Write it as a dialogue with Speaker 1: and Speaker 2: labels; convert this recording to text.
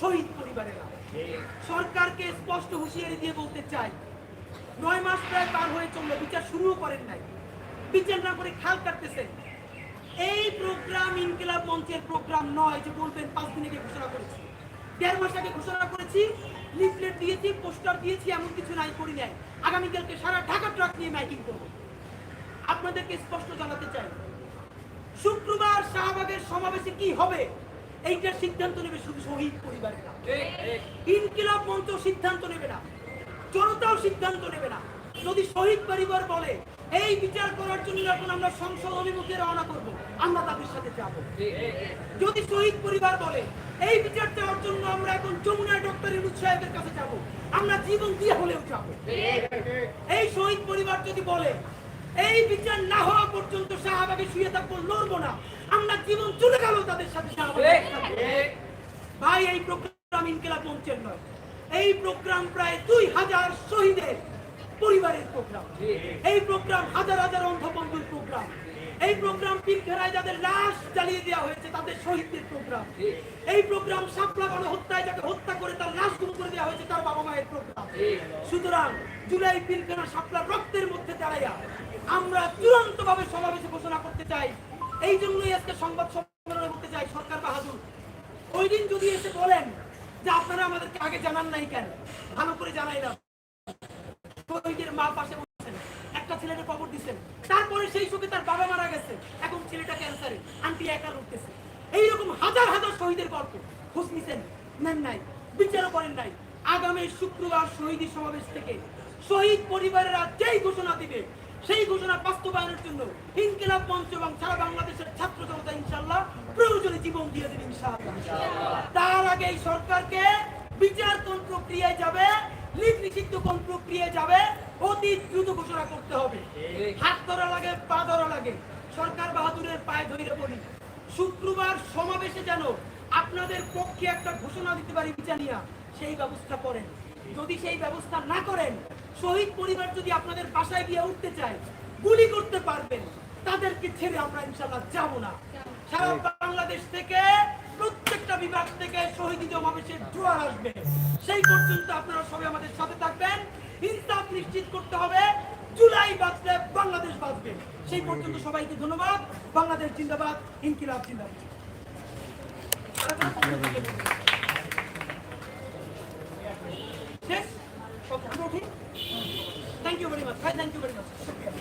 Speaker 1: শহীদ পরিবারেরা সরকারকে স্পষ্ট হুঁশিয়ারি দিয়ে বলতে চাই, নয় মাস প্রায় পার হয়ে চলল, বিচার শুরুও করেন নাই। বিচার না করে খাল কাটতেছেন। এই প্রোগ্রাম ইনকিলাব মঞ্চের প্রোগ্রাম নয় যে বলবেন পাঁচ দিন আগে ঘোষণা করেছি। দেড় মাস আগে ঘোষণা করেছি, লিফলেট দিয়েছি, পোস্টার দিয়েছি, এমন কিছু নাই, করি নাই। আগামীকালকে সারা ঢাকা ট্রাক নিয়ে মাইকিং করব। আপনাদেরকে স্পষ্ট জানাতে চাই, শুক্রবার শাহবাগের সমাবেশে কি হবে? এইটার সিদ্ধান্ত নেবে শুধু শহীদ পরিবারেরা ইনকিলাব মঞ্চ সিদ্ধান্ত নেবে না। জনতাও সিদ্ধান্ত নেবে না। যদি শহীদ পরিবার বলে এই বিচার করার জন্য এখন আমরা সংসদ অভিমুখে রওনা করব আমরা তাদের সাথে যাব। যদি শহীদ পরিবার বলে এই বিচার চাওয়ার জন্য আমরা এখন যমুনা ডক্টর ইনুজ সাহেবের কাছে যাব আমরা জীবন দিয়ে হলেও যাব। এই শহীদ পরিবার যদি বলে এই বিচার না হওয়া পর্যন্ত শাহবাগে শুয়ে থাকব লড়বো না। আমরা জীবন চলে গেল তাদের সাথে ভাই এই প্রোগ্রাম ইনকিলাব মঞ্চের নয়। এই প্রোগ্রাম প্রায় দুই হাজার শহীদের পরিবারের প্রোগ্রাম। এই প্রোগ্রাম হাজার হাজার অন্ধবন্ধুর প্রোগ্রাম। এই প্রোগ্রাম পিলখেরায় যাদের লাশ জ্বালিয়ে দেওয়া হয়েছে তাদের শহীদদের প্রোগ্রাম। এই প্রোগ্রাম সাপলা গণহত্যায় যাকে হত্যা করে তার লাশ গুম করে দেওয়া হয়েছে তার বাবা মায়ের প্রোগ্রাম। সুতরাং জুলাই পিলখেরা সাপলা রক্তের মধ্যে দাঁড়াইয়া আমরা চূড়ান্ত ভাবে সমাবেশে ঘোষণা করতে চাই। এই জন্যই আজকে সংবাদ সম্মেলনে বলতে চাই, সরকার বাহাদুর। ওই দিন যদি এসে বলেন যে আপনারা আমাদেরকে আগে জানান নাই কেন, ভালো করে জানাই না মা পাশে বসেছেন, একটা ছেলেকে দিচ্ছেন, তারপরে সেই তার বাবা মারা গেছে, এখন ছেলেটা ক্যান্সারে আন্টি একা উঠতেছে এইরকম হাজার হাজার শহীদের গল্প, খোঁজ নেন নাই, বিচারও করেন নাই। আগামী শুক্রবার শহীদ সমাবেশ থেকে শহীদ পরিবারেরা যেই ঘোষণা দিবে সেই ঘোষণা বাস্তবায়নের জন্য ইনকিলাব মঞ্চ এবং সারা বাংলাদেশের ছাত্র জনতা ইনশাল্লাহ প্রয়োজনে জীবন দিয়ে দেবে ইনশাআল্লাহ। তার আগে এই সরকারকে বিচার কোন প্রক্রিয়ায় যাবে কোন প্রক্রিয়ায় যাবে, অতি দ্রুত ঘোষণা করতে হবে। হাত ধরা লাগে, পা ধরা লাগে। সরকার বাহাদুরের পায়ে ধরে শুক্রবার সমাবেশে যেন আপনাদের পক্ষে একটা ঘোষণা দিতে পারি বিচারিয়া সেই ব্যবস্থা করেন। যদি সেই ব্যবস্থা না করেন শহীদ পরিবার যদি আপনাদের বাসায় গিয়ে উঠতে চায় গুলি করতে পারবেন। তাদেরকে ছেড়ে আমরা ইনশাল্লাহ যাব না। সারা বাংলাদেশ থেকে প্রত্যেকটা বিভাগ থেকে শহীদ সমাবেশের জোয়ার আসবে। সেই পর্যন্ত আপনারা সবাই আমাদের সাথে থাকবেন। ইনসাফ নিশ্চিত করতে হবে। জুলাই বাঁচলে বাংলাদেশ বাঁচবে। সেই পর্যন্ত সবাইকে ধন্যবাদ। বাংলাদেশ জিন্দাবাদ ইনকিলাব জিন্দাবাদ। Okay thank you very much ভাই থ্যাংক ইউ ভেরি মাচ
Speaker 2: শুক্রিয়া